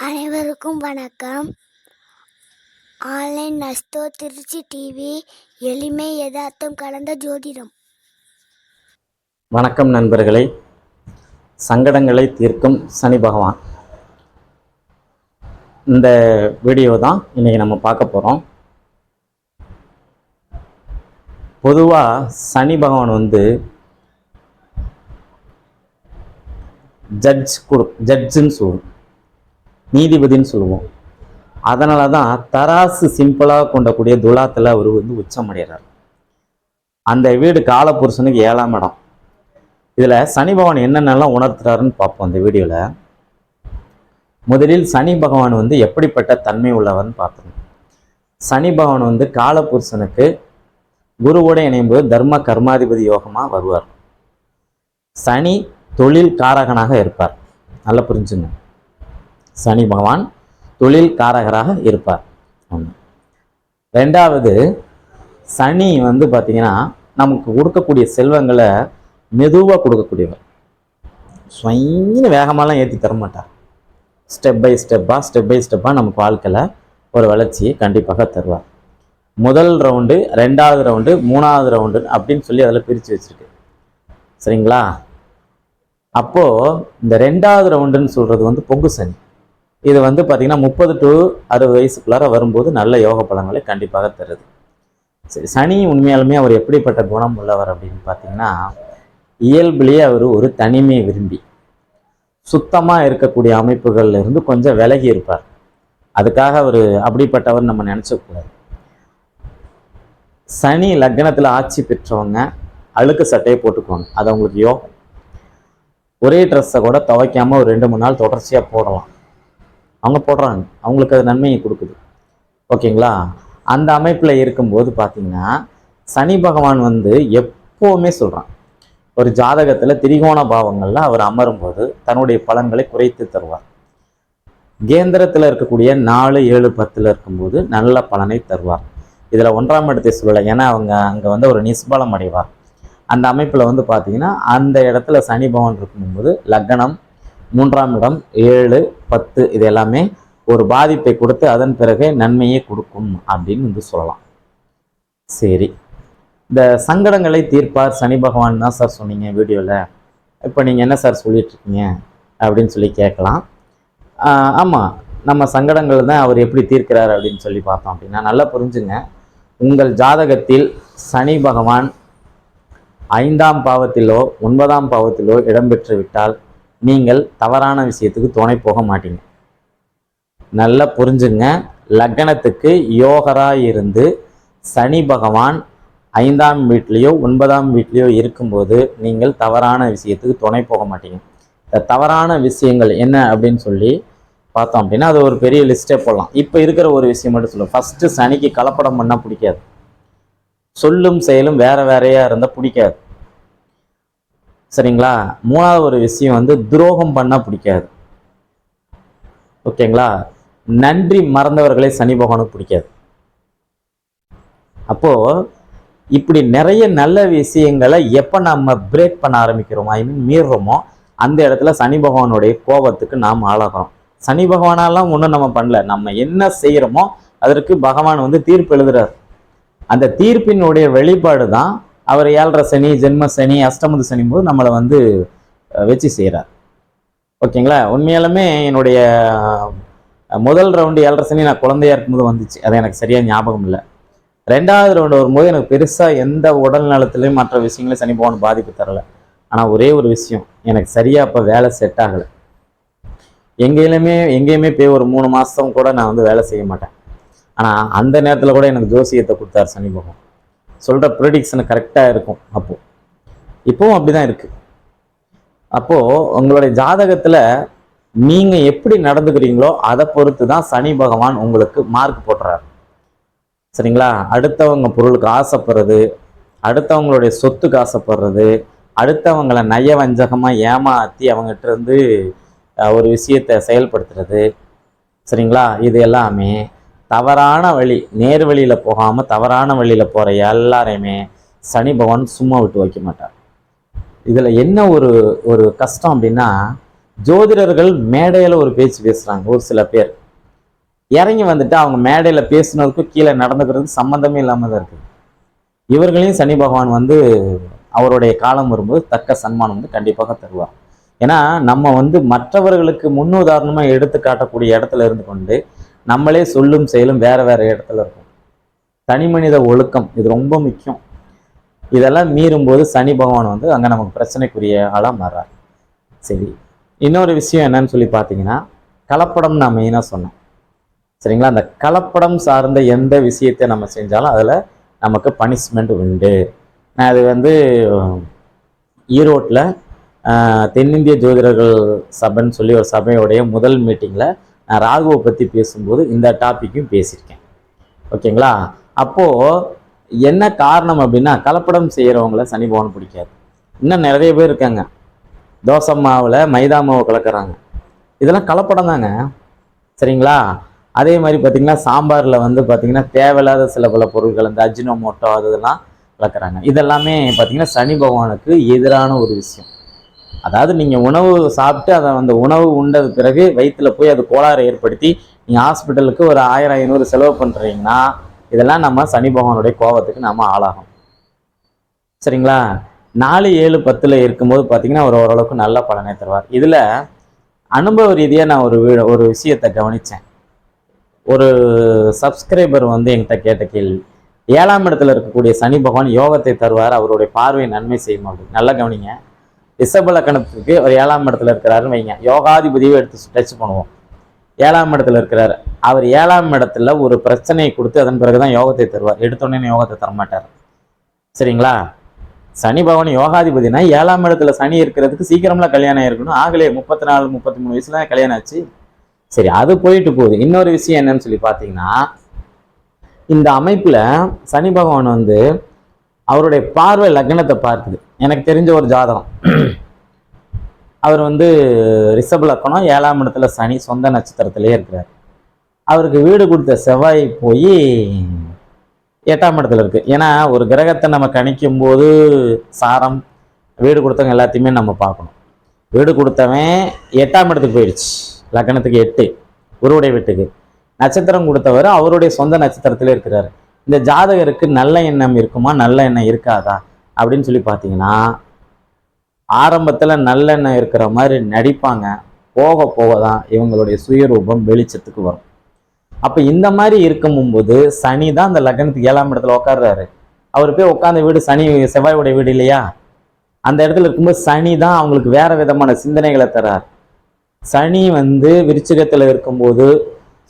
அனைவருக்கும் வணக்கம். Online நஸ்தோ Trichy TV எளிமை யதார்த்தம் கலந்த ஜோதிடம். வணக்கம் நண்பர்களே. சங்கடங்களை தீர்க்கும் சனி பகவான். இந்த வீடியோ தான் இன்னைக்கு நம்ம பார்க்க போகிறோம் பொதுவாக சனி பகவான் வந்து ஜட்ஜ் கொடு ஜட்ஜுன்னு சொல்லுவோம். நீதிபதின்னு சொல்லுவோம். அதனால தான் தராசு சிம்பிளாக கொண்டக்கூடிய துலாத்தில் அவர் வந்து உச்சம் அடைகிறார் அந்த வீடு காலபுருஷனுக்கு ஏழாம் இடம். இதில் சனி பகவான் என்னென்னலாம் உணர்த்துறாருன்னு பார்ப்போம் அந்த வீடியோவில் முதலில் சனி பகவான் வந்து எப்படிப்பட்ட தன்மை உள்ளவர்னு பார்க்கணும் சனி பகவான் வந்து காலபுருஷனுக்கு குருவோட இணையும்போது தர்ம கர்மாதிபதி யோகமாக வருவார். சனி தொழில் காரகனாக இருப்பார். நல்லா புரிஞ்சுங்க. சனி பகவான் தொழில் காரகராக இருப்பார். ஒன்று ரெண்டாவது சனி வந்து பார்த்தீங்கன்னா நமக்கு கொடுக்கக்கூடிய செல்வங்களை மெதுவாக கொடுக்கக்கூடியவர். ஸ்வைன்னு வேகமாலாம் ஏற்றி தர மாட்டார் ஸ்டெப் பை ஸ்டெப்பாக ஸ்டெப் பை ஸ்டெப்பாக நமக்கு வாழ்க்கையில் ஒரு வளர்ச்சியை கண்டிப்பாக தருவார். முதல் ரவுண்டு ரெண்டாவது ரவுண்டு மூணாவது ரவுண்டு அப்படின்னு சொல்லி அதில் பிரித்து வச்சிருக்கு. சரிங்களா? அப்போது இந்த ரெண்டாவது ரவுண்டுன்னு சொல்கிறது வந்து பொங்கு சனி. இது வந்து பார்த்திங்கன்னா முப்பது டு அறுபது வயசுக்குள்ளார வரும்போது நல்ல யோக பலன்களை கண்டிப்பாக தருது. சரி சனி உண்மையாலுமே அவர் எப்படிப்பட்ட குணம் உள்ளவர் அப்படின்னு பார்த்தீங்கன்னா இயல்பிலேயே அவர் ஒரு தனிமை விரும்பி சுத்தமாக இருக்கக்கூடிய அமைப்புகளில் இருந்து கொஞ்சம் விலகி இருப்பார். அதுக்காக அவர் அப்படிப்பட்டவர் நம்ம நினச்சக்கூடாது சனி லக்னத்தில் ஆட்சி பெற்றவங்க அழுக்கு சட்டையை போட்டுக்குவாங்க. அது அவங்களுக்கு யோகம். ஒரே ட்ரெஸ்ஸை கூட துவைக்காம ஒரு ரெண்டு மூணு நாள் தொடர்ச்சியாக போடலாம். அவங்க போடுறாங்க. அவங்களுக்கு அது நன்மையை கொடுக்குது. ஓகேங்களா? அந்த அமைப்பில் இருக்கும்போது பார்த்தீங்கன்னா சனி பகவான் வந்து எப்போவுமே சொல்கிறான் ஒரு ஜாதகத்தில் திரிகோண பாவங்களில் அவர் அமரும்போது தன்னுடைய பலன்களை குறைத்து தருவார். கேந்திரத்தில் இருக்கக்கூடிய நாலு ஏழு பத்தில் இருக்கும்போது நல்ல பலனை தருவார். இதில் ஒன்றாம் இடத்தை சொல்லலை. ஏன்னா அவங்க அங்கே வந்து ஒரு நிஸ்பலம் அடைவார். அந்த அமைப்பில் வந்து பார்த்தீங்கன்னா அந்த இடத்துல சனி பகவான் இருக்கும்போது லக்னம் மூன்றாம் இடம் ஏழு பத்து இது எல்லாமே ஒரு பாதிப்பை கொடுத்து அதன் பிறகு நன்மையை கொடுக்கும் அப்படின்னு வந்து சொல்லலாம். சரி. இந்த சங்கடங்களை தீர்ப்பார் சனி பகவான் தான் சார் சொன்னீங்க வீடியோவில் இப்போ நீங்கள் என்ன சார் சொல்லிட்டு இருக்கீங்க அப்படின்னு சொல்லி கேட்கலாம். ஆமாம் நம்ம சங்கடங்கள் தான் அவர் எப்படி தீர்க்கிறார் அப்படின்னு சொல்லி பார்த்தோம் அப்படின்னா நல்லா புரிஞ்சுங்க. உங்கள் ஜாதகத்தில் சனி பகவான் ஐந்தாம் பாவத்திலோ ஒன்பதாம் பாவத்திலோ இடம்பெற்று விட்டால் நீங்கள் தவறான விஷயத்துக்கு துணை போக மாட்டீங்க. நல்லா புரிஞ்சுங்க. லக்னத்துக்கு யோகரா இருந்து சனி பகவான் ஐந்தாம் வீட்லேயோ ஒன்பதாம் வீட்லேயோ இருக்கும்போது நீங்கள் தவறான விஷயத்துக்கு துணை போக மாட்டீங்க. இந்த தவறான விஷயங்கள் என்ன அப்படின்னு சொல்லி பார்த்தோம் அப்படின்னா அது ஒரு பெரிய லிஸ்ட்டே போடலாம். இப்போ இருக்கிற ஒரு விஷயம் மட்டும் சொல்லுவோம். ஃபஸ்ட்டு சனிக்கு கலப்படம் பண்ணால் பிடிக்காது. சொல்லும் செயலும் வேற வேறையா இருந்தால் பிடிக்காது. சரிங்களா? மூணாவது ஒரு விஷயம் வந்து துரோகம் பண்ணால் பிடிக்காது. ஓகேங்களா? நன்றி மறந்தவர்களை சனி பகவானுக்கு பிடிக்காது. அப்போ இப்படி நிறைய நல்ல விஷயங்களை எப்போ நம்ம பிரேக் பண்ண ஆரம்பிக்கிறோமோ? ஐ மீன் மீறுறோமோ அந்த இடத்துல சனி பகவானுடைய கோபத்துக்கு நாம் ஆளாகிறோம். சனி பகவானாலாம் ஒன்றும் நம்ம பண்ணல. நம்ம என்ன செய்கிறோமோ அதற்கு பகவான் வந்து தீர்ப்பு எழுதுறார். அந்த தீர்ப்பினுடைய வெளிப்பாடு தான் அவர் ஏழரை சனி ஜென்ம சனி அஷ்டமது சனி போது நம்மளை வந்து வச்சு செய்கிறார் ஓகேங்களா? உண்மையாலுமே என்னுடைய முதல் ரவுண்டு ஏழரை சனி நான் குழந்தையா இருக்கும்போது வந்துச்சு. அது எனக்கு சரியாக ஞாபகம் இல்லை. ரெண்டாவது ரவுண்டு வரும்போது எனக்கு பெருசாக எந்த உடல் நலத்துலையும் மற்ற விஷயங்களையும் சனி பகவான் பாதிப்பு தரலை. ஆனால் ஒரே ஒரு விஷயம் எனக்கு சரியாக அப்போ வேலை செட் ஆகலை. எங்கேயுமே எங்கேயுமே போய் ஒரு மூணு மாதம் கூட நான் வந்து வேலை செய்ய மாட்டேன். ஆனால் அந்த நேரத்தில் கூட எனக்கு ஜோசியத்தை கொடுத்தார் சனி பகவான். சொல்கிற ப்ரிடிக்ஷன் கரெக்டாக இருக்கும் அப்போது இப்போவும் அப்படி தான் இருக்குது அப்போது உங்களுடைய ஜாதகத்தில் நீங்கள் எப்படி நடந்துக்கிறீங்களோ அதை பொறுத்து தான் சனி பகவான் உங்களுக்கு மார்க் போடுறாரு. சரிங்களா? அடுத்தவங்க பொருளுக்கு ஆசைப்படுறது அடுத்தவங்களுடைய சொத்துக்கு ஆசைப்படுறது அடுத்தவங்களை நய வஞ்சகமாக ஏமாற்றி அவங்ககிட்ட இருந்து ஒரு விஷயத்தை செயல்படுத்துறது. சரிங்களா? இது எல்லாமே தவறான வழி நேர் வழியில் போகாமல் தவறான வழியில் போகிற எல்லாரையுமே சனி பகவான் சும்மா விட்டு வைக்க மாட்டார். இதில் என்ன ஒரு ஒரு கஷ்டம் அப்படின்னா ஜோதிடர்கள் மேடையில் ஒரு பேச்சு பேசுகிறாங்க ஒரு சில பேர். இறங்கி வந்துட்டு அவங்க மேடையில் பேசுனதுக்கும் கீழே நடந்துக்கிறது சம்மந்தமே இல்லாமல் தான் இருக்குது. இவர்களையும் சனி பகவான் வந்து அவருடைய காலம் வரும்போது தக்க சன்மானம் வந்து கண்டிப்பாக தருவார். ஏன்னா நம்ம வந்து மற்றவர்களுக்கு முன்னுதாரணமாக எடுத்து காட்டக்கூடிய இடத்துல இருந்து கொண்டு நம்மளே சொல்லும் செயலும் வேற வேற இடத்துல இருக்கும். தனி மனித ஒழுக்கம் இது ரொம்ப முக்கியம். இதெல்லாம் மீறும்போது சனி பகவான் வந்து அங்கே நமக்கு பிரச்சனைக்குரிய ஆளாக மாறார் சரி இன்னொரு விஷயம் என்னன்னு சொல்லி பார்த்தீங்கன்னா கலப்படம் நான் மெயினாக சொன்னேன். சரிங்களா? அந்த கலப்படம் சார்ந்த எந்த விஷயத்தை நம்ம செஞ்சாலும் அதில் நமக்கு பனிஷ்மெண்ட் உண்டு. நான் அது வந்து ஈரோட்டில் தென்னிந்திய ஜோதிடர்கள் சபைன்னு சொல்லி ஒரு சபையோடைய முதல் மீட்டிங்கில் நான் ராகுவை பற்றி பேசும்போது இந்த டாப்பிக்கும் பேசியிருக்கேன். ஓகேங்களா? அப்போது என்ன காரணம் அப்படின்னா கலப்படம் செய்கிறவங்கள சனி பகவான் பிடிக்காது. இன்னும் நிறைய பேர் இருக்காங்க. தோசை மாவில் மைதா மாவு கலக்கிறாங்க. இதெல்லாம் கலப்படம் தாங்க. சரிங்களா? அதே மாதிரி பார்த்தீங்கன்னா சாம்பாரில் வந்து பார்த்தீங்கன்னா தேவையில்லாத சில பல பொருட்கள் இந்த அஜினோமோட்டோ அது இதெல்லாம் கலக்கிறாங்க. இதெல்லாமே பார்த்தீங்கன்னா சனி பகவானுக்கு எதிரான ஒரு விஷயம். அதாவது நீங்கள் உணவு சாப்பிட்டு அதை அந்த உணவு உண்டது பிறகு வயிற்றில் போய் அது கோளாறு ஏற்படுத்தி நீங்கள் ஹாஸ்பிட்டலுக்கு ஒரு ஆயிரம் ஐநூறு செலவு பண்ணுறீங்கன்னா இதெல்லாம் நம்ம சனி பகவானுடைய கோபத்துக்கு நம்ம ஆளாகும். சரிங்களா? நாலு ஏழு பத்தில் இருக்கும்போது பார்த்தீங்கன்னா அவர் ஓரளவுக்கு நல்ல பலனை தருவார். இதில் அனுபவ ரீதியாக நான் ஒரு வீ- ஒரு விஷயத்தை கவனித்தேன் ஒரு சப்ஸ்கிரைபர் வந்து என்கிட்ட கேட்ட கேள்வி. ஏழாம் இடத்துல இருக்கக்கூடிய சனி பகவான் யோகத்தை தருவார் அவருடைய பார்வை நன்மை செய்யும் அப்படின்னு நல்லா கவனிங்க. ரிஷப லக்கணத்துக்கு ஒரு ஏழாம் இடத்துல இருக்கிறாருன்னு வைங்க. யோகாதிபதியை எடுத்து டச் பண்ணுவோம். ஏழாம் இடத்துல இருக்கிறாரு. அவர் ஏழாம் இடத்துல ஒரு பிரச்சனையை கொடுத்து அதன் பிறகுதான் யோகத்தை தருவார். எடுத்தோடனே யோகத்தை தரமாட்டார். சரிங்களா? சனி பகவான் யோகாதிபதினா ஏழாம் இடத்துல சனி இருக்கிறதுக்கு சீக்கிரம்லாம் கல்யாணம் இருக்கணும் ஆகலே முப்பத்தி நாலு முப்பத்தி மூணு வயசுல கல்யாணம் ஆச்சு. சரி அது போயிட்டு போகுது. இன்னொரு விஷயம் என்னன்னு சொல்லி பார்த்தீங்கன்னா இந்த அமைப்பில் சனி பகவான் வந்து அவருடைய பார்வை லக்னத்தை பார்க்குது. எனக்கு தெரிஞ்ச ஒரு ஜாதகம். அவர் வந்து ரிஷப லக்கணம் ஏழாம் இடத்துல சனி சொந்த நட்சத்திரத்திலே இருக்கிறார். அவருக்கு வீடு கொடுத்த செவ்வாய் போய் எட்டாம் இடத்துல இருக்குது ஏன்னா ஒரு கிரகத்தை நம்ம கணிக்கும் போது சாரம் வீடு கொடுத்தவங்க எல்லாத்தையுமே நம்ம பார்க்கணும். வீடு கொடுத்தவன் எட்டாம் இடத்துக்கு போயிடுச்சு லக்னத்துக்கு எட்டு குருவுடைய வீட்டுக்கு. நட்சத்திரம் கொடுத்தவர் அவருடைய சொந்த நட்சத்திரத்திலே இருக்கிறார். இந்த ஜாதகருக்கு நல்ல எண்ணம் இருக்குமா? நல்ல எண்ணம் இருக்காதா? அப்படின்னு சொல்லி பார்த்தீங்கன்னா ஆரம்பத்தில் நல்லெண்ணெய் இருக்கிற மாதிரி நடிப்பாங்க. போக போக தான் இவங்களுடைய சுயரூபம் வெளிச்சத்துக்கு வரும். அப்போ இந்த மாதிரி இருக்கும்போது சனி தான் அந்த லக்னத்துக்கு ஏழாம் இடத்துல உட்கார்றாரு அவர் போய் உட்காந்த வீடு சனி செவ்வாயுடைய வீடு இல்லையா? அந்த இடத்துல இருக்கும்போது சனி தான் அவங்களுக்கு வேற விதமான சிந்தனைகளை தரார். சனி வந்து விருச்சிகத்தில் இருக்கும்போது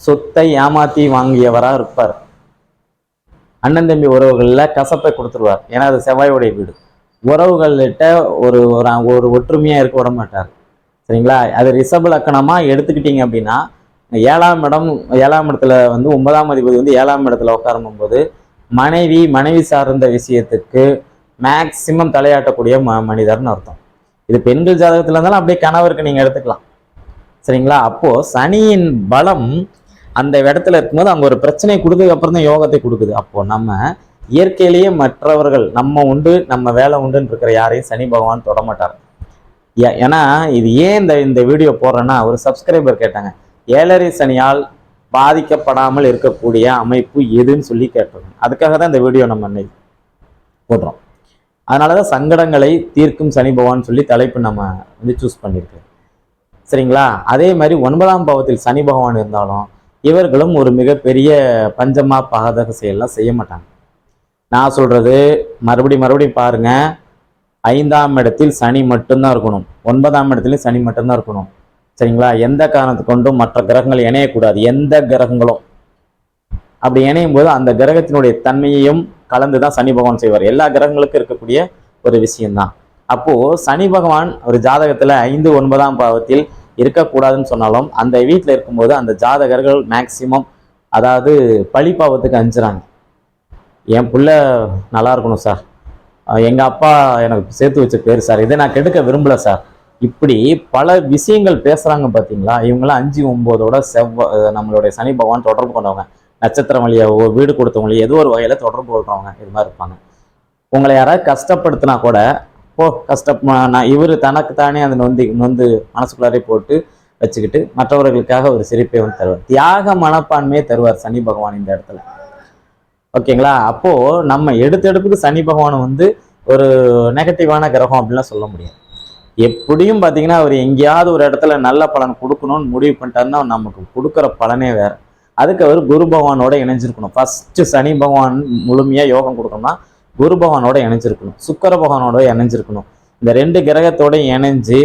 சொத்தை ஏமாத்தி வாங்கியவராக இருப்பார். அண்ணன் தம்பி உறவுகளில் கசப்பை கொடுத்துருவார். ஏன்னா அது செவ்வாயுடைய வீடு. உறவுகள்கிட்ட ஒரு ஒரு ஒரு ஒற்றுமையாக இருக்க விட மாட்டார். சரிங்களா? அது ரிஷப லக்கணமாக எடுத்துக்கிட்டீங்க அப்படின்னா ஏழாம் இடம் ஏழாம் இடத்துல வந்து ஒன்பதாம் அதிபதி வந்து ஏழாம் இடத்துல உட்காரும் போது மனைவி மனைவி சார்ந்த விஷயத்துக்கு மேக்சிமம் தலையாட்டக்கூடிய ம மனிதர்னு அர்த்தம். இது பெண்கள் ஜாதகத்தில் இருந்தாலும் அப்படியே கணவருக்கு நீங்கள் எடுத்துக்கலாம். சரிங்களா? அப்போது சனியின் பலம் அந்த இடத்துல இருக்கும்போது அங்கே ஒரு பிரச்சனை கொடுத்ததுக்கு அப்புறம் தான் யோகத்தை கொடுக்குது. அப்போ நம்ம இயற்கையிலேயே மற்றவர்கள் நம்ம உண்டு நம்ம வேலை உண்டுன்னு இருக்கிற யாரையும் சனி பகவான் தொடமாட்டார் ஏ- ஏன்னா இது ஏன் இந்த இந்த வீடியோ போடுறேன்னா ஒரு சப்ஸ்கிரைபர் கேட்டாங்க. ஏழரை சனியால் பாதிக்கப்படாமல் இருக்கக்கூடிய அமைப்பு எதுன்னு சொல்லி கேட்டிருக்கோம் அதுக்காக தான் இந்த வீடியோ நம்ம இன்னைக்கு போடுறோம். அதனால தான் சங்கடங்களை தீர்க்கும் சனி பகவான் சொல்லி தலைப்பு நம்ம வந்து சூஸ் பண்ணியிருக்கோம் சரிங்களா? அதே மாதிரி ஒன்பதாம் பாவத்தில் சனி பகவான் இருந்தாலும் இவர்களும் ஒரு மிகப்பெரிய பஞ்சமா பாதக செயலாம் செய்ய மாட்டாங்க. நான் சொல்றது மறுபடி மறுபடியும் பாருங்க. ஐந்தாம் இடத்தில் சனி மட்டும்தான் இருக்கணும். ஒன்பதாம் இடத்துலையும் சனி மட்டும்தான் இருக்கணும். சரிங்களா? எந்த காரணத்தை கொண்டும் மற்ற கிரகங்கள் இணையக்கூடாது. எந்த கிரகங்களும். அப்படி இணையும் போது அந்த கிரகத்தினுடைய தன்மையையும் கலந்து தான் சனி பகவான் செய்வார். எல்லா கிரகங்களுக்கும் இருக்கக்கூடிய ஒரு விஷயம்தான். அப்போது சனி பகவான் ஒரு ஜாதகத்தில் ஐந்து ஒன்பதாம் பாவத்தில் இருக்கக்கூடாதுன்னு சொன்னாலும் அந்த வீட்டில் இருக்கும்போது அந்த ஜாதகர்கள் மேக்சிமம் அதாவது பழி பாவத்துக்கு அஞ்சுறாங்க. என் பிள்ளை நல்லா இருக்கணும் சார் எங்கள் அப்பா எனக்கு சேர்த்து வச்ச பேர் சார் இதை நான் கெடுக்க விரும்பலை சார் இப்படி பல விஷயங்கள் பேசுகிறாங்க பார்த்தீங்களா இவங்களாம் அஞ்சு ஒம்போதோட செவ்வ நம்மளுடைய சனி பகவான் தொடர்பு கொண்டவங்க. நட்சத்திரம் வழியாக வீடு கொடுத்தவங்களோ ஏதோ ஒரு வகையில் தொடர்பு கொள்றவங்க இது மாதிரி இருப்பாங்க. உங்களை யாராவது கஷ்டப்படுத்தினா கூட போ கஷ்டம் நான் இவர் தனக்கு தானே அந்த நொந்தி நொந்து மனசுக்குள்ளாரே போட்டு வச்சுக்கிட்டு மற்றவர்களுக்காக ஒரு சிரிப்பை வந்து தருவார். தியாக மனப்பான்மையை தருவார் சனி பகவான் இந்த இடத்துல. ஓகேங்களா? அப்போது நம்ம எடுத்தெடுப்புக்கு சனி பகவான் வந்து ஒரு நெகட்டிவான கிரகம் அப்படின்லாம் சொல்ல முடியாது. எப்படியும் பார்த்தீங்கன்னா அவர் எங்கேயாவது ஒரு இடத்துல நல்ல பலன் கொடுக்கணும்னு முடிவு பண்ணிட்டாருன்னா நமக்கு கொடுக்குற பலனே வேறு. அதுக்கு அவர் குரு பகவானோட இணைஞ்சிருக்கணும். ஃபஸ்ட்டு சனி பகவான் முழுமையாக யோகம் கொடுக்கணும்னா குரு பகவானோட இணைஞ்சிருக்கணும் சுக்கர பகவானோட இணைஞ்சிருக்கணும். இந்த ரெண்டு கிரகத்தோட இணைஞ்சு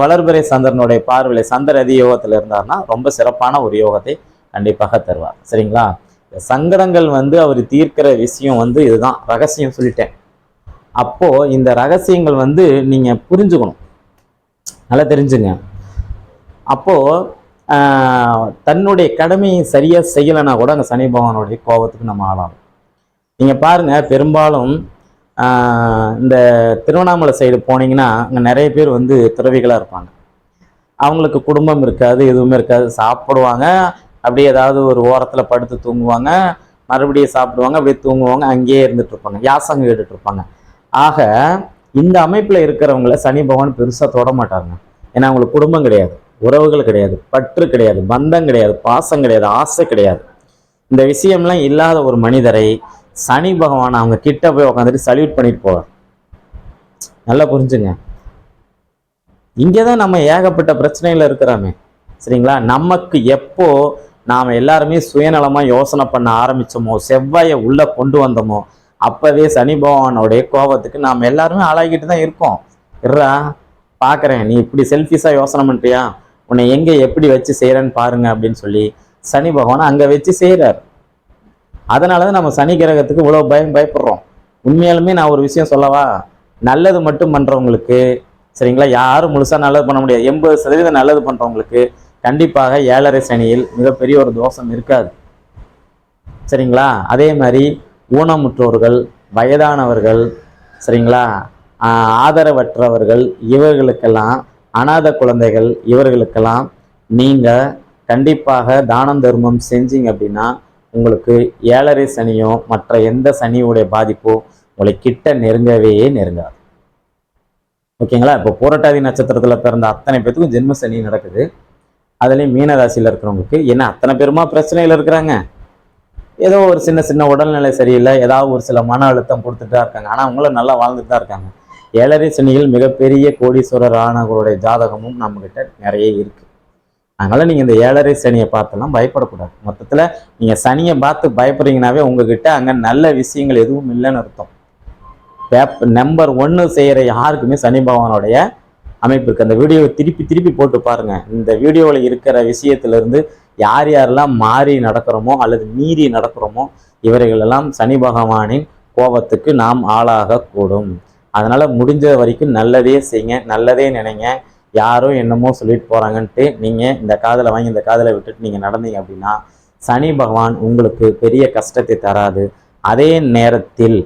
வளர்பிறை சந்திரனுடைய பார்வையில் சந்தர் அதி யோகத்தில் இருந்தாருன்னா ரொம்ப சிறப்பான ஒரு யோகத்தை கண்டிப்பாக தருவார். சரிங்களா? சங்கடங்கள் வந்து அவர் தீர்க்கிற விஷயம் வந்து இதுதான். ரகசியம் சொல்லிட்டேன். அப்போ இந்த ரகசியங்கள் வந்து நீங்க புரிஞ்சுக்கணும். நல்லா தெரிஞ்சுங்க. அப்போ தன்னுடைய கடமையை சரியா செய்யலைன்னா கூட அங்கே சனி பகவானுடைய கோபத்துக்கு நம்ம ஆளாகும். நீங்கள் பாருங்கள் பெரும்பாலும் இந்த திருவண்ணாமலை சைடு போனீங்கன்னா அங்கே நிறைய பேர் வந்து துறவிகளாக இருப்பாங்க. அவங்களுக்கு குடும்பம் இருக்காது எதுவுமே இருக்காது. சாப்பிடுவாங்க அப்படியே ஏதாவது ஒரு ஓரத்தில் படுத்து தூங்குவாங்க மறுபடியும் சாப்பிடுவாங்க அப்படியே தூங்குவாங்க அங்கேயே இருந்துட்டு இருப்பாங்க. யாசகம் கேட்டுட்டு இருப்பாங்க. ஆக இந்த அமைப்பில் இருக்கிறவங்கள சனி பகவான் பெருசாக தொட மாட்டாங்க ஏன்னா அவங்களுக்கு குடும்பம் கிடையாது. உறவுகள் கிடையாது. பற்று கிடையாது. பந்தம் கிடையாது. பாசம் கிடையாது. ஆசை கிடையாது. இந்த விஷயம்லாம் இல்லாத ஒரு மனிதரை சனி பகவான் அவங்க கிட்ட போய் உட்காந்துட்டு சல்யூட் பண்ணிட்டு போவார். நல்லா புரிஞ்சுங்க. இங்கே தான் நம்ம ஏகப்பட்ட பிரச்சனையில் இருக்கிறோமே. சரிங்களா? நமக்கு எப்போ நாம் எல்லாருமே சுயநலமாக யோசனை பண்ண ஆரம்பிச்சோமோ செவ்வாயை உள்ளே கொண்டு வந்தோமோ அப்போவே சனி பகவானோடைய கோபத்துக்கு நாம் எல்லாருமே ஆளாகிட்டு தான் இருக்கோம். இருறா பார்க்குறேன் நீ இப்படி செல்ஃபிஷாக யோசனை பண்ணுறியா உன்னை எங்கே எப்படி வச்சு செய்கிறேன்னு பாருங்க அப்படின்னு சொல்லி சனி பகவான் அங்கே வச்சு செய்கிறார் அதனால தான் நம்ம சனி கிரகத்துக்கு இவ்வளோ பயம் பயப்படுறோம். உண்மையாலுமே நான் ஒரு விஷயம் சொல்லவா? நல்லது மட்டும் பண்ணுறவங்களுக்கு சரிங்களா? யாரும் முழுசாக நல்லது பண்ண முடியாது. எண்பது சதவீதம் நல்லது பண்ணுறவங்களுக்கு கண்டிப்பாக ஏழரை சனியில் மிகப்பெரிய ஒரு தோஷம் இருக்காது. சரிங்களா? அதே மாதிரி ஊனமுற்றோர்கள் வயதானவர்கள் சரிங்களா? ஆதரவற்றவர்கள் இவர்களுக்கெல்லாம் அனாதை குழந்தைகள் இவர்களுக்கெல்லாம் நீங்கள் கண்டிப்பாக தானம் தர்மம் செஞ்சீங்க அப்படின்னா உங்களுக்கு ஏழரை சனியோ மற்ற எந்த சனியுடைய பாதிப்போ உங்களை கிட்ட நெருங்கவே நெருங்காது. ஓகேங்களா? இப்போ பூரட்டாதி நட்சத்திரத்தில் பிறந்த அத்தனை பேத்துக்கும் ஜென்ம சனி நடக்குது. அதுலேயும் மீனராசியில் இருக்கிறவங்களுக்கு என்ன அத்தனை பேருமா பிரச்சனையில் இருக்கிறாங்க? ஏதோ ஒரு சின்ன சின்ன உடல்நிலை சரியில்லை ஏதாவது ஒரு சில மன அழுத்தம் கொடுத்துட்டு தான் இருக்காங்க. ஆனால் அவங்களும் நல்லா வாழ்ந்துட்டு தான் இருக்காங்க. ஏழரை சனியில் மிகப்பெரிய கோடீஸ்வரர் ஆனவர்களுடைய ஜாதகமும் நம்மக்கிட்ட நிறைய இருக்குது அதனால் நீங்கள் இந்த ஏழரை சனியை பார்த்தெல்லாம் பயப்படக்கூடாது. மொத்தத்தில் நீங்கள் சனியை பார்த்து பயப்படுறீங்கனாவே உங்ககிட்ட அங்கே நல்ல விஷயங்கள் எதுவும் இல்லைன்னு அர்த்தம். பேப் நம்பர் ஒன்று செய்கிற யாருக்குமே சனி பகவானுடைய அமைப்பு இருக்குது அந்த வீடியோவை திருப்பி திருப்பி போட்டு பாருங்கள் இந்த வீடியோவில் இருக்கிற விஷயத்திலிருந்து யார் யாரெல்லாம் மாறி நடக்கிறோமோ அல்லது மீறி நடக்கிறோமோ இவர்களெல்லாம் சனி பகவானின் கோபத்துக்கு நாம் ஆளாகக்கூடும். அதனால் முடிஞ்ச வரைக்கும் நல்லதே செய்யுங்க நல்லதே நினைங்க. யாரோ என்னமோ சொல்லிட்டு போறாங்கன்ட்டு நீங்க இந்த காதலை வாங்கி இந்த காதலை விட்டுட்டு நீங்க நடந்தீங்க அப்படின்னா சனி பகவான் உங்களுக்கு பெரிய கஷ்டத்தை தராது. அதே நேரத்தில்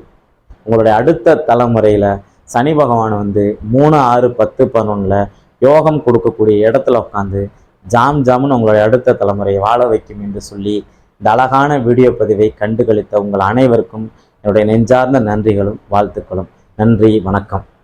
உங்களுடைய அடுத்த தலைமுறையில சனி பகவான் வந்து மூணு ஆறு பத்து பதினொன்றில் யோகம் கொடுக்கக்கூடிய இடத்துல உட்காந்து ஜாம் ஜாம்னு உங்களுடைய அடுத்த தலைமுறையை வாழ வைக்கும் என்று சொல்லி இந்த அழகான வீடியோ பதிவை கண்டுகளித்த உங்கள் அனைவருக்கும் என்னுடைய நெஞ்சார்ந்த நன்றிகளும் வாழ்த்துக்களும். நன்றி வணக்கம்.